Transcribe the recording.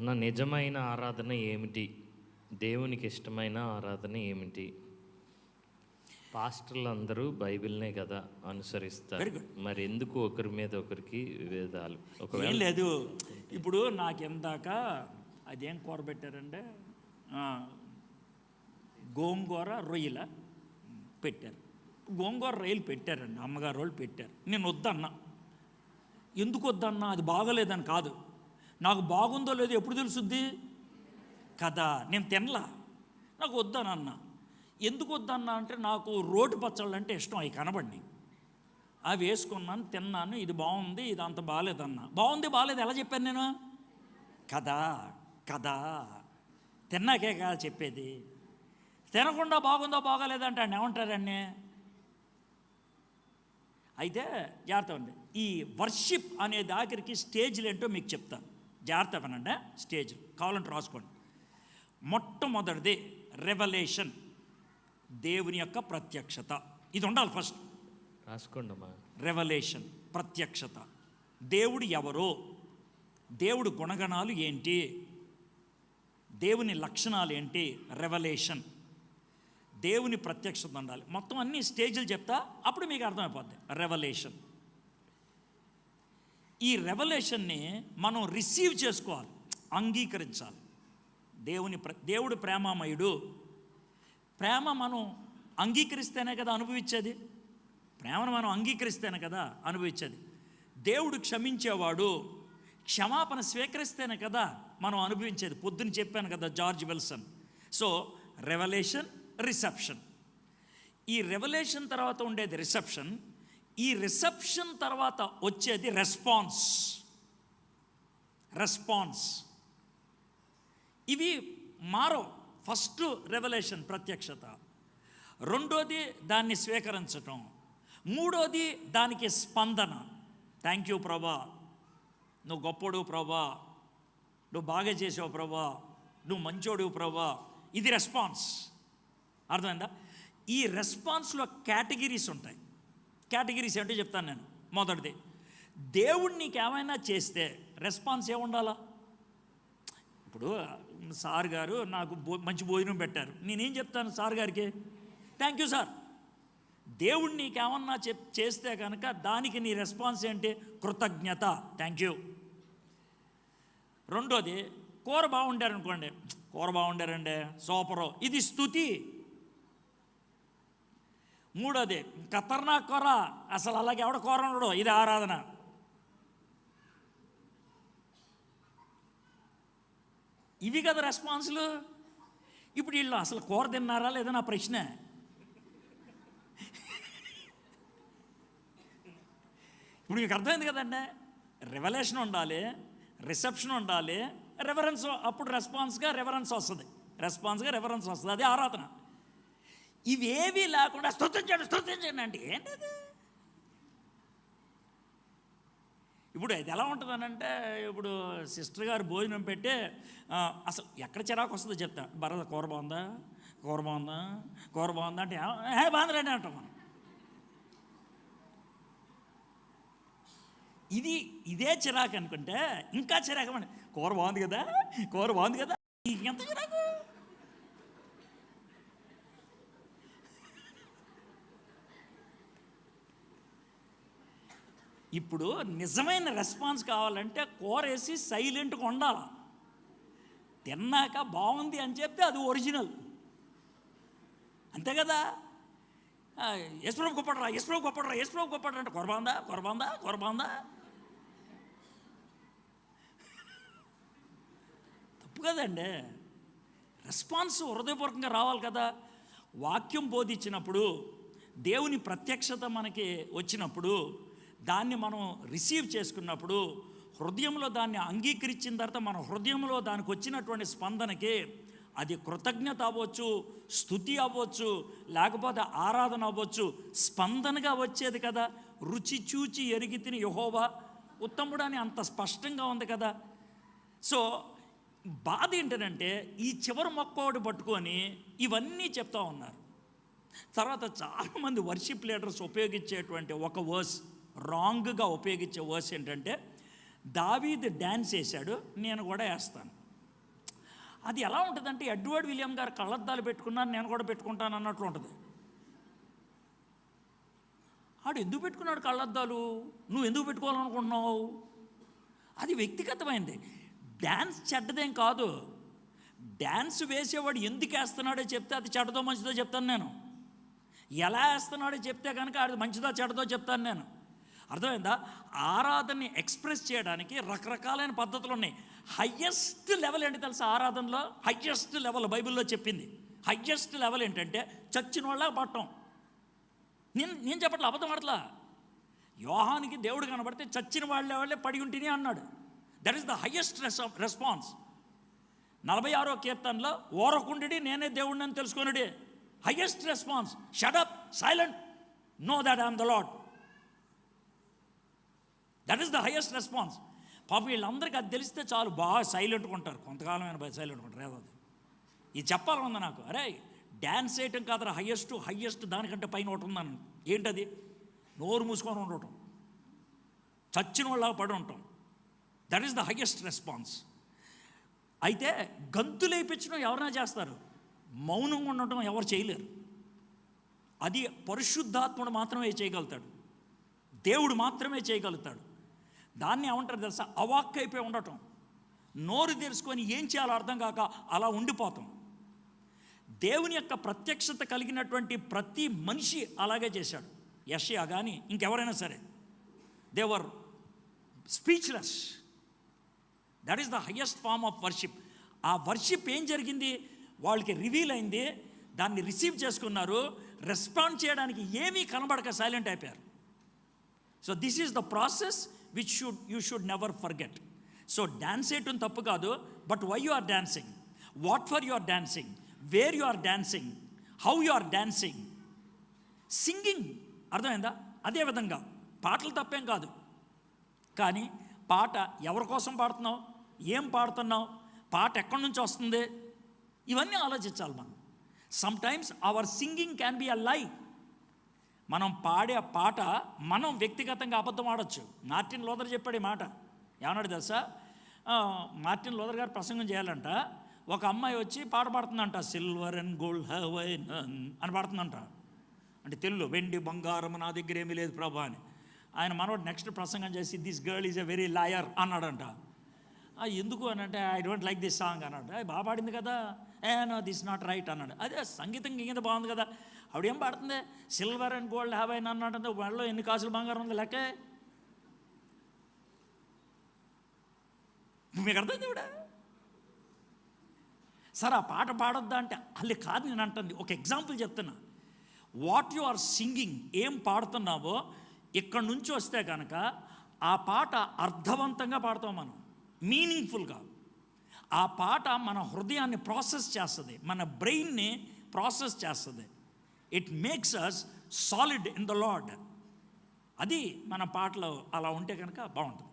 అన్న నిజమైన ఆరాధన ఏమిటి? దేవునికి ఇష్టమైన ఆరాధన ఏమిటి? పాస్టర్లు అందరూ బైబిల్నే కదా అనుసరిస్తారు. మరి ఎందుకు ఒకరి మీద ఒకరికి విభేదాలు? ఒకవేళ లేదు. ఇప్పుడు నాకెందాక అదేం కూర పెట్టారంటే గోంగూర రొయ్యల పెట్టారు. గోంగూర రొయ్యలు పెట్టారండి. అమ్మగారు వాళ్ళు పెట్టారు. నేను వద్దన్నా. ఎందుకు వద్దన్నా? అది బాగోలేదని కాదు. నాకు బాగుందో లేదో ఎప్పుడు తెలుసుద్ది? కదా నేను తినలా. నాకు వద్దానన్నా ఎందుకు వద్దన్నా అంటే నాకు రోటి పచ్చళ్ళు అంటే ఇష్టం అవి కనబడి అవి వేసుకున్నాను తిన్నాను ఇది బాగుంది ఇది అంత బాగాలేదన్నా బాగుంది బాగాలేదు ఎలా చెప్పాను నేను? కదా కదా. తిన్నాకే కదా చెప్పేది. తినకుండా బాగుందో బాగోలేదంటే ఆయన ఏమంటారండి అయితే జాగ్రత్త అండి ఈ వర్షిప్ అనే దాఖరికి స్టేజ్లు ఏంటో మీకు చెప్తాను. జాగ్రత్త వినండి స్టేజ్ కావాలంటే రాసుకోండి. మొట్టమొదటిది రెవల్యూషన్ దేవుని యొక్క ప్రత్యక్షత. ఇది ఉండాలి ఫస్ట్ రాసుకోండమ్మా రెవల్యూషన్ ప్రత్యక్షత. దేవుడు ఎవరో? దేవుడు గుణగణాలు ఏంటి? దేవుని లక్షణాలు ఏంటి? రెవల్యూషన్ దేవుని ప్రత్యక్షత ఉండాలి. మొత్తం అన్ని స్టేజ్లు చెప్తా అప్పుడు మీకు అర్థమైపోద్ది. రెవల్యూషన్ ఈ రెవల్యూషన్ని మనం రిసీవ్ చేసుకోవాలి అంగీకరించాలి. దేవుని ప్ర దేవుడు ప్రేమామయుడు. ప్రేమ మనం అంగీకరిస్తేనే కదా అనుభవించేది? ప్రేమను మనం అంగీకరిస్తేనే కదా అనుభవించేది? దేవుడు క్షమించేవాడు క్షమాపణ స్వీకరిస్తేనే కదా మనం అనుభవించేది. పొద్దున చెప్పాను కదా George Wilson. So revolution reception ఈ రెవల్యూషన్ తర్వాత ఉండేది రిసెప్షన్ ఈ రిసెప్షన్ తర్వాత వచ్చేది రెస్పాన్స్ రెస్పాన్స్ ఇవి మారో ఫస్ట్ రెవల్యూషన్ ప్రత్యక్షత. రెండోది దాన్ని స్వీకరించటం. మూడోది దానికి స్పందన. థ్యాంక్ యూ ప్రభా. నువ్వు గొప్పడు ప్రభా. నువ్వు బాగా చేసావు ప్రభా. నువ్వు మంచోడు ప్రభా. ఇది రెస్పాన్స్ అర్థమైందా? ఈ రెస్పాన్స్లో కేటగిరీస్ ఉంటాయి. కేటగిరీస్ ఏంటో చెప్తాను నేను మొదటిది. దేవుడు నీకు ఏమైనా చేస్తే రెస్పాన్స్ ఏముండాలా? ఇప్పుడు సార్ గారు నాకు భో మంచి భోజనం పెట్టారు. నేనేం చెప్తాను సార్ గారికి? థ్యాంక్ యూ సార్ దేవుడు నీకేమన్నా చెప్ చేస్తే కనుక దానికి నీ రెస్పాన్స్ ఏంటి? కృతజ్ఞత. థ్యాంక్ యూ రెండోది కూర బాగుండారు అనుకోండి కూర బాగుండారండి. సూపరు. ఇది స్థుతి మూడోది ఖతర్నా కూర. అసలు అలాగే ఎవడ కూర ఉండడు ఇది ఆరాధన. ఇవి కదా రెస్పాన్స్లు? ఇప్పుడు వీళ్ళు అసలు కూర తిన్నారా లేదా నా ప్రశ్న? ఇప్పుడు మీకు అర్థమైంది కదండి రెవల్యూషన్ ఉండాలి రిసెప్షన్ ఉండాలి రెఫరెన్స్ అప్పుడు రెస్పాన్స్గా రెఫరెన్స్ వస్తుంది. రెస్పాన్స్గా రెఫరెన్స్ వస్తుంది అదే ఆరాధన. ఇవేవి లేకుండా స్తుతించండి స్తుతించండి అంటే ఏంటది? ఇప్పుడు ఇది ఎలా ఉంటుందనంటే ఇప్పుడు సిస్టర్ గారు భోజనం పెట్టి అసలు ఎక్కడ చిరాకు వస్తుందో చెప్తా భరత కూర బాగుందా? కూర బాగుందా? కూర బాగుందా అంటే బాగుందండి అంటాం మనం. ఇది ఇదే చిరాకు అనుకుంటే ఇంకా చిరాకు. కూర బాగుంది కదా? కూర బాగుంది కదా? ఇంకెంత చిరాకు? ఇప్పుడు నిజమైన రెస్పాన్స్ కావాలంటే కూరేసి సైలెంట్గా ఉండాలి? తిన్నాక బాగుంది అని చెప్తే అది ఒరిజినల్ అంతే కదా? యశ్వరావు గొప్పడరా యశ్వరావు గొప్పడరా యశ్వరావు గొప్పడరా అంటే కొరబాందా కొరబాందా కొరబాందా? తప్పు కదండి. రెస్పాన్స్ హృదయపూర్వకంగా రావాలి కదా. వాక్యం బోధించినప్పుడు దేవుని ప్రత్యక్షత మనకి వచ్చినప్పుడు దాన్ని మనం రిసీవ్ చేసుకున్నప్పుడు హృదయంలో దాన్ని అంగీకరించిన తర్వాత మన హృదయంలో దానికి వచ్చినటువంటి స్పందనకి అది కృతజ్ఞత అవ్వచ్చు స్థుతి అవ్వచ్చు లేకపోతే ఆరాధన అవ్వచ్చు స్పందనగా వచ్చేది కదా. రుచి చూచి ఎరిగి తిని యహోవా ఉత్తముడు అని అంత స్పష్టంగా ఉంది కదా. సో బాధ ఏంటంటే ఈ చివరి మొక్కోడు పట్టుకొని ఇవన్నీ చెప్తా ఉన్నారు. తర్వాత చాలామంది వర్షిప్ లీడర్స్ ఉపయోగించేటువంటి ఒక వర్స్ రాంగ్గా ఉపయోగించే వర్స్ ఏంటంటే దావీద్ డ్యాన్స్ వేశాడు నేను కూడా వేస్తాను. అది ఎలా ఉంటుందంటే ఎడ్వర్డ్ విలియం గారు కళ్ళద్దాలు పెట్టుకున్నాను నేను కూడా పెట్టుకుంటాను అన్నట్లు ఉంటుంది. ఆడు ఎందుకు పెట్టుకున్నాడు కళ్ళద్దాలు? నువ్వు ఎందుకు పెట్టుకోవాలనుకుంటున్నావు? అది వ్యక్తిగతమైంది. డ్యాన్స్ చెడ్డదేం కాదు. డ్యాన్స్ వేసేవాడు ఎందుకు వేస్తున్నాడో చెప్తే అది చెడ్డదో మంచిదో చెప్తాను నేను. ఎలా వేస్తున్నాడో చెప్తే కనుక అది మంచిదో చెడ్డదో చెప్తాను నేను. అర్థమైందా? ఆరాధనని ఎక్స్ప్రెస్ చేయడానికి రకరకాలైన పద్ధతులు ఉన్నాయి. హయ్యెస్ట్ లెవెల్ ఏంటి తెలుసా ఆరాధనలో? హయ్యెస్ట్ లెవెల్ బైబిల్లో చెప్పింది. హయ్యెస్ట్ లెవెల్ ఏంటంటే చచ్చిన వాళ్ళ పట్టం. నేను నేను చెప్పట్లే అబద్ధం ఆడట్లా? యోహానికి దేవుడు కనబడితే చచ్చిన వాళ్ళే వాళ్ళే పడి ఉంటేనే అన్నాడు. That is the highest response నలభై ఆరో కీర్తనలో ఓరకుండి నేనే దేవుడిని అని తెలుసుకున్నాడే highest response shut up silent no that I'm the Lord that is the highest response పాప వీళ్ళందరికీ అది తెలిస్తే చాలు బాగా సైలెంట్గా ఉంటారు. అయినా సైలెంట్గా ఉంటారు. ఏదో అది ఇది చెప్పాలనుంది నాకు. అరే డ్యాన్స్ వేయటం కాదు హయ్యెస్ట్ హయ్యెస్ట్ దానికంటే పైన ఒకటి ఉందని ఏంటది? నోరు మూసుకొని ఉండటం. చచ్చిన వాళ్ళ పడి ఉంటాం that is the highest response అయితే గంతులేపించడం ఎవరైనా చేస్తారు. మౌనంగా ఉండటం ఎవరు చేయలేరు. అది పరిశుద్ధాత్ముడు మాత్రమే చేయగలుగుతాడు. దేవుడు మాత్రమే చేయగలుగుతాడు. దాన్ని ఏమంటారు తెలుసా? అవాక్ అయిపోయి ఉండటం. నోరు తెరుచుకొని ఏం చేయాలో అర్థం కాక అలా ఉండిపోతాం. దేవుని యొక్క ప్రత్యక్షత కలిగినటువంటి ప్రతి మనిషి అలాగే చేశాడు. యషయా కానీ ఇంకెవరైనా సరే. They were speechless that is the highest form of worship ఆ వర్షిప్ ఏం జరిగింది? వాళ్ళకి రివీల్ అయింది. దాన్ని రిసీవ్ చేసుకున్నారు. రెస్పాండ్ చేయడానికి ఏమీ కనబడక సైలెంట్ అయిపోయారు. So this is the process which should you should never forget so dance వేయటం తప్పు కాదు but why you are dancing what for you are dancing where you are dancing how you are dancing singing అర్థమైందా అదేవిధంగా పాటలు తప్పేం కాదు. కానీ పాట ఎవరి కోసం పాడుతున్నావు? ఏం పాడుతున్నావు? పాట ఎక్కడి నుంచి వస్తుంది? ఇవన్నీ ఆలోచించాలి మనం. Sometimes our singing can be a life మనం పాడే పాట మనం వ్యక్తిగతంగా అబద్ధం ఆడొచ్చు. మార్టిన్ లోదర్ చెప్పాడు ఈ మాట. ఏమన్నాడు తెలుసా? మార్టిన్ లోదర్ గారు ప్రసంగం చేయాలంట. ఒక అమ్మాయి వచ్చి పాట పాడుతుందంట సిల్వర్ అండ్ గోల్డ్ హ్యావ్ అని పాడుతుందంట. అంటే తెలుగు వెండి బంగారం నా దగ్గర ఏమీ లేదు ప్రభా అని. ఆయన మనవాడు నెక్స్ట్ ప్రసంగం చేసి this girl is a very lawyer అన్నాడంట. ఎందుకు? అని అంటే I don't like this song అన్నాడు. బాగా పాడింది కదా. ఏ నో దిస్ నాట్ రైట్ అన్నాడు. అదే సంగీతం గింగిత బాగుంది కదా. ఆవిడ ఏం పాడుతుంది సిల్వర్ అండ్ గోల్డ్ హ్యావ్ అయిన అన్నట్టు వాళ్ళలో ఎన్ని కాసులు బంగారం ఉంది? లెక్కే. మీకు అర్థమైంది ఇవిడ? సరే ఆ పాట పాడొద్దా? అంటే అల్లి కాదు నేను అంటుంది. ఒక ఎగ్జాంపుల్ చెప్తున్నా. వాట్ యు ఆర్ సింగింగ్ ఏం పాడుతున్నావో ఇక్కడ నుంచి వస్తే కనుక ఆ పాట అర్థవంతంగా పాడతాం మనం. మీనింగ్ఫుల్గా ఆ పాట మన హృదయాన్ని ప్రాసెస్ చేస్తుంది. మన బ్రెయిన్ని ప్రాసెస్ చేస్తుంది. It makes us solid in the Lord అది మన పాటలో అలా ఉంటే కనుక బాగుంటుంది.